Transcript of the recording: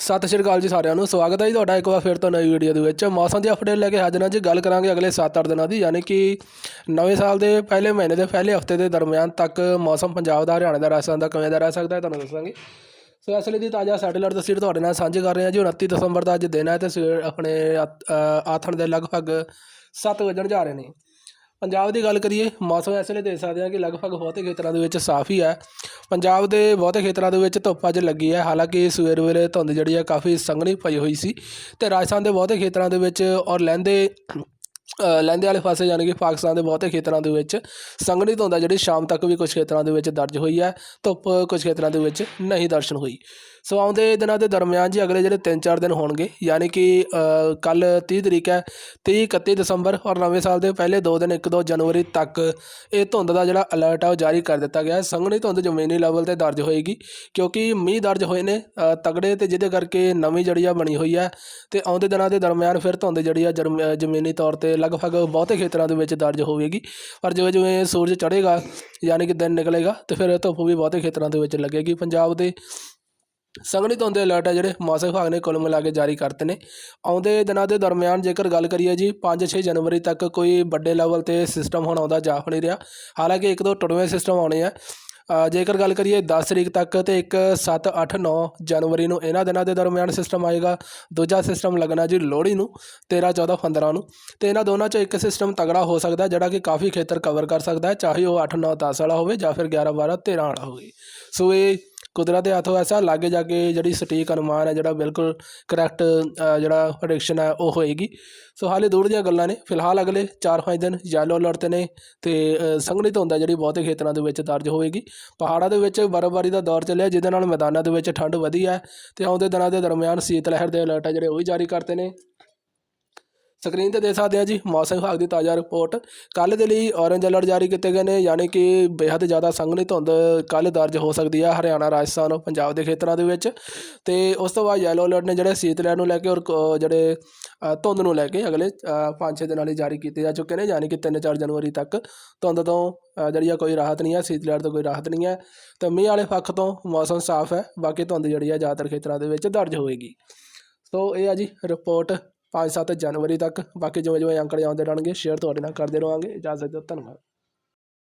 ਸਤਿ ਸ਼੍ਰੀ ਅਕਾਲ ਜੀ ਸਾਰਿਆਂ ਨੂੰ, ਸਵਾਗਤ ਹੈ ਜੀ ਤੁਹਾਡਾ ਇੱਕ ਵਾਰ ਫਿਰ ਤੋਂ ਨਵੀਂ ਵੀਡੀਓ ਦੇ ਵਿੱਚ। ਮੌਸਮ ਦੀ ਅਪਡੇਟ ਲੈ ਕੇ ਹਾਜ਼ਰ ਹਾਂ ਜੀ, ਗੱਲ ਕਰਾਂਗੇ ਅਗਲੇ 7-8 ਦਿਨਾਂ ਦੀ, ਯਾਨੀ ਕਿ ਨਵੇਂ ਸਾਲ ਦੇ ਪਹਿਲੇ ਮਹੀਨੇ ਦੇ ਪਹਿਲੇ ਹਫ਼ਤੇ ਦੇ ਦਰਮਿਆਨ ਤੱਕ ਮੌਸਮ ਪੰਜਾਬ ਦਾ, ਹਰਿਆਣਾ ਦਾ, ਰਾਜਸਥਾਨ ਦਾ ਕਿਵੇਂ ਦਾ ਰਹਿ ਸਕਦਾ ਹੈ ਤੁਹਾਨੂੰ ਦੱਸਾਂਗੇ। ਸੋ ਇਸ ਲਈ ਦੀ ਤਾਜ਼ਾ ਸੈਟੇਲਾਈਟ ਤਸਵੀਰ ਤੁਹਾਡੇ ਨਾਲ ਸਾਂਝੀ ਕਰ ਰਹੇ ਹਾਂ ਜੀ 29 ਦਸੰਬਰ ਦਾ ਅੱਜ ਦਿਨ ਹੈ ਤੇ ਸਵੇਰ ਆਪਣੇ ਆਥਣ ਦੇ ਲਗਭਗ 7 ਵਜਣ ਜਾ ਰਹੇ ਨੇ। ਪੰਜਾਬ ਦੀ ਗੱਲ ਕਰੀਏ, ਮੌਸਮ ਇਸ ਵੇਲੇ ਦੇਖ ਸਕਦੇ ਹਾਂ ਕਿ ਲਗਭਗ ਬਹੁਤੇ ਖੇਤਰਾਂ ਦੇ ਵਿੱਚ ਸਾਫ਼ ਹੀ ਹੈ। ਪੰਜਾਬ ਦੇ ਬਹੁਤੇ ਖੇਤਰਾਂ ਦੇ ਵਿੱਚ ਧੁੱਪ ਅੱਜ ਲੱਗੀ ਹੈ। ਹਾਲਾਂਕਿ ਸਵੇਰ ਵੇਲੇ ਧੁੰਦ ਜਿਹੜੀ ਹੈ ਕਾਫੀ ਸੰਘਣੀ ਪਈ ਹੋਈ ਸੀ ਤੇ ਰਾਜਸਥਾਨ ਦੇ ਬਹੁਤੇ ਖੇਤਰਾਂ ਦੇ ਵਿੱਚ ਔਰ ਲਹਿੰਦੇ ਲਹਿੰਦੇ ਵਾਲੇ ਪਾਸੇ ਯਾਨੀ ਕਿ ਪਾਕਿਸਤਾਨ ਦੇ ਬਹੁਤੇ ਖੇਤਰਾਂ ਦੇ ਵਿੱਚ ਸੰਘਣੀ ਧੁੰਦ ਆ ਜਿਹੜੀ ਸ਼ਾਮ ਤੱਕ ਵੀ ਕੁਝ ਖੇਤਰਾਂ ਦੇ ਵਿੱਚ ਦਰਜ ਹੋਈ ਹੈ। ਧੁੱਪ ਕੁਝ ਖੇਤਰਾਂ ਦੇ ਵਿੱਚ ਨਹੀਂ ਦਰਸ਼ਨ ਹੋਈ। ਸੋ ਆਉਂਦੇ ਦਿਨਾਂ ਦੇ ਦਰਮਿਆਨ ਜੀ ਅਗਲੇ ਜਿਹੜੇ 3-4 ਦਿਨ ਹੋਣਗੇ, ਯਾਨੀ ਕਿ ਕੱਲ 30 ਤਰੀਕ ਹੈ 30 31 ਦਸੰਬਰ ਔਰ ਨਵੇਂ ਸਾਲ ਦੇ ਪਹਿਲੇ 2 ਦਿਨ 1-2 ਜਨਵਰੀ ਤੱਕ ਇਹ ਧੁੰਦ ਦਾ ਜਿਹੜਾ ਅਲਰਟ ਹੈ ਉਹ ਜਾਰੀ ਕਰ ਦਿੱਤਾ ਗਿਆ ਹੈ। ਸੰਘਣੀ ਧੁੰਦ ਜ਼ਮੀਨੀ ਲੈਵਲ ਤੇ ਦਰਜ ਹੋਏਗੀ, ਕਿਉਂਕਿ ਮੀਂਹ ਦਰਜ ਹੋਏ ਨੇ ਤਗੜੇ ਤੇ ਜਿਹਦੇ ਕਰਕੇ ਨਵੀਂ ਜਿਹੜੀ ਆ ਬਣੀ ਹੋਈ ਹੈ ਤੇ ਆਉਂਦੇ ਦਿਨਾਂ ਦੇ ਦਰਮਿਆਨ ਫਿਰ ਧੁੰਦ ਜਿਹੜੀ ਆ ਜਰਮ- ਜ਼ਮੀਨੀ ਤੌਰ ਤੇ ਲਗਭਗ ਬਹੁਤੇ ਖੇਤਰਾਂ ਦੇ ਵਿੱਚ ਦਰਜ ਹੋਵੇਗੀ। ਪਰ ਜਿਵੇਂ ਜਿਵੇਂ ਸੂਰਜ ਚੜ੍ਹੇਗਾ, ਯਾਨੀ ਕਿ ਦਿਨ ਨਿਕਲੇਗਾ ਤੇ ਫਿਰ ਧੁੱਪ ਵੀ ਬਹੁਤੇ ਖੇਤਰਾਂ ਦੇ ਵਿੱਚ ਲੱਗੇਗੀ। ਪੰਜਾਬ ਦੇ ਸੰਘਣੀ ਧੁੰਦ ਦੇ ਅਲਰਟ ਹੈ ਜਿਹੜੇ ਮੌਸਮ ਵਿਭਾਗ ਨੇ ਕੁੱਲ ਮਿਲਾ ਕੇ ਜਾਰੀ ਕਰਤੇ ਨੇ। ਆਉਂਦੇ ਦਿਨਾਂ ਦੇ ਦਰਮਿਆਨ ਜੇਕਰ ਗੱਲ ਕਰੀਏ ਜੀ 5-6 ਜਨਵਰੀ ਤੱਕ ਕੋਈ ਵੱਡੇ ਲੈਵਲ ਤੇ ਸਿਸਟਮ ਹੁਣ ਆਉਂਦਾ ਜਾ ਨਹੀਂ ਰਿਹਾ। ਹਾਲਾਂਕਿ ਇੱਕ ਦੋ ਟੁੱਟਵੇਂ ਸਿਸਟਮ ਆਉਣੇ ਆ। ਜੇਕਰ ਗੱਲ ਕਰੀਏ 10 ਤਰੀਕ ਤੱਕ ਤੇ ਇੱਕ 7 8 9 ਜਨਵਰੀ ਨੂੰ ਇਹਨਾਂ ਦਿਨਾਂ ਦੇ ਦਰਮਿਆਨ ਸਿਸਟਮ ਆਏਗਾ। ਦੂਜਾ ਸਿਸਟਮ ਲੱਗਣਾ ਜੀ ਲੋਹੜੀ ਨੂੰ 13 14 15 ਨੂੰ। ਤੇ ਇਹਨਾਂ ਦੋਨਾਂ ਚੋਂ ਇੱਕ ਸਿਸਟਮ ਤਗੜਾ ਹੋ ਸਕਦਾ ਜਿਹੜਾ ਕਿ ਕਾਫੀ ਖੇਤਰ ਕਵਰ ਕਰ ਸਕਦਾ ਹੈ, ਚਾਹੇ ਉਹ 8 9 10 ਵਾਲਾ ਹੋਵੇ ਜਾਂ ਫਿਰ 11 12 13 ਵਾਲਾ ਹੋਵੇ। ਸੋ ਇਹ ਕੁਦਰਤ ਦੇ ਹੱਥੋਂ ਐਸਾ ਲਾਗੇ ਜਾ ਕੇ ਜਿਹੜੀ ਸਟੀਕ ਅਨੁਮਾਨ ਹੈ, ਜਿਹੜਾ ਬਿਲਕੁਲ ਕਰੈਕਟ ਜਿਹੜਾ ਪ੍ਰੈਡਿਕਸ਼ਨ ਹੈ, ਉਹ ਹੋਏਗੀ। ਸੋ ਹਾਲੇ ਦੂਰ ਦੀਆਂ ਗੱਲਾਂ ਨੇ। ਫਿਲਹਾਲ ਅਗਲੇ 4-5 ਦਿਨ ਯੈਲੋ ਅਲਰਟ ਨੇ ਤੇ ਸੰਘਣੀ ਧੁੰਦ ਹੈ ਜਿਹੜੀ ਬਹੁਤੇ ਖੇਤਰਾਂ ਦੇ ਵਿੱਚ ਦਰਜ ਹੋਏਗੀ। ਪਹਾੜਾਂ ਦੇ ਵਿੱਚ ਬਰਫ਼ਬਾਰੀ ਦਾ ਦੌਰ ਚੱਲਿਆ, ਜਿਹਦੇ ਨਾਲ ਮੈਦਾਨਾਂ ਦੇ ਵਿੱਚ ਠੰਡ ਵਧੀ ਹੈ ਤੇ ਆਉਂਦੇ ਦਿਨਾਂ ਦੇ ਦਰਮਿਆਨ ਸੀਤ ਲਹਿਰ ਦੇ ਅਲਰਟ ਹੈ ਜਿਹੜੇ ਉਹ ਵੀ ਜਾਰੀ ਕਰਤੇ ਨੇ। ਸਕਰੀਨ ਤੇ ਦੇਖ ਸਕਦੇ ਆ ਜੀ, ਮੌਸਮ ਵਿਭਾਗ ਦੀ ਤਾਜ਼ਾ ਰਿਪੋਰਟ। ਕੱਲ ਦੇ ਲਈ ਔਰੇਂਜ ਅਲਰਟ ਜਾਰੀ ਕੀਤੇ ਗਏ ਨੇ, ਯਾਨੀ ਕਿ ਬੇहद ਜ਼ਿਆਦਾ ਸੰਘਣੀ ਧੁੰਦ ਕੱਲ ਦਰਜ ਹੋ ਸਕਦੀ ਹੈ ਹਰਿਆਣਾ, ਰਾਜਸਥਾਨ ਔਰ ਪੰਜਾਬ ਦੇ ਖੇਤਰਾਂ ਦੇ ਵਿੱਚ। ਤੇ ਉਸ ਤੋਂ ਬਾਅਦ ਯੈਲੋ ਅਲਰਟ ਨੇ ਜਿਹੜੇ ਸੀਤ ਲਹਿਰ ਨੂੰ ਲੈ ਕੇ ਔਰ ਜਿਹੜੇ ਧੁੰਦ ਨੂੰ ਲੈ ਕੇ ਅਗਲੇ 5-6 ਦਿਨਾਂ ਲਈ ਜਾਰੀ ਕੀਤੇ ਜਾ ਚੁੱਕੇ ਨੇ, ਯਾਨੀ ਕਿ 3-4 ਜਨਵਰੀ ਤੱਕ ਧੁੰਦ ਤੋਂ ਜਿਹੜੀ ਆ ਕੋਈ ਰਾਹਤ ਨਹੀਂ ਹੈ ਸ਼ੀਤਲਹਿਰ ਤੋਂ ਕੋਈ ਰਾਹਤ ਨਹੀਂ ਹੈ ਤੇ ਮੀਂਹ ਵਾਲੇ ਪੱਖ ਤੋਂ ਮੌਸਮ ਸਾਫ਼ ਹੈ, ਬਾਕੀ ਧੁੰਦ ਜਿਹੜੀ ਆ ਜ਼ਿਆਦਾਤਰ ਖੇਤਰਾਂ ਦੇ ਵਿੱਚ ਦਰਜ ਹੋਏਗੀ। ਸੋ ਇਹ ਆ ਜੀ ਰਿਪੋਰਟ 5-7 ਜਨਵਰੀ ਤੱਕ। ਬਾਕੀ ਜਿਵੇਂ ਜਿਵੇਂ ਅੰਕੜੇ ਆਉਂਦੇ ਰਹਿਣਗੇ ਸ਼ੇਅਰ ਤੁਹਾਡੇ ਨਾਲ ਕਰਦੇ ਰਹਾਂਗੇ ਇਜਾਜ਼ਤ ਦਿਓ, ਧੰਨਵਾਦ।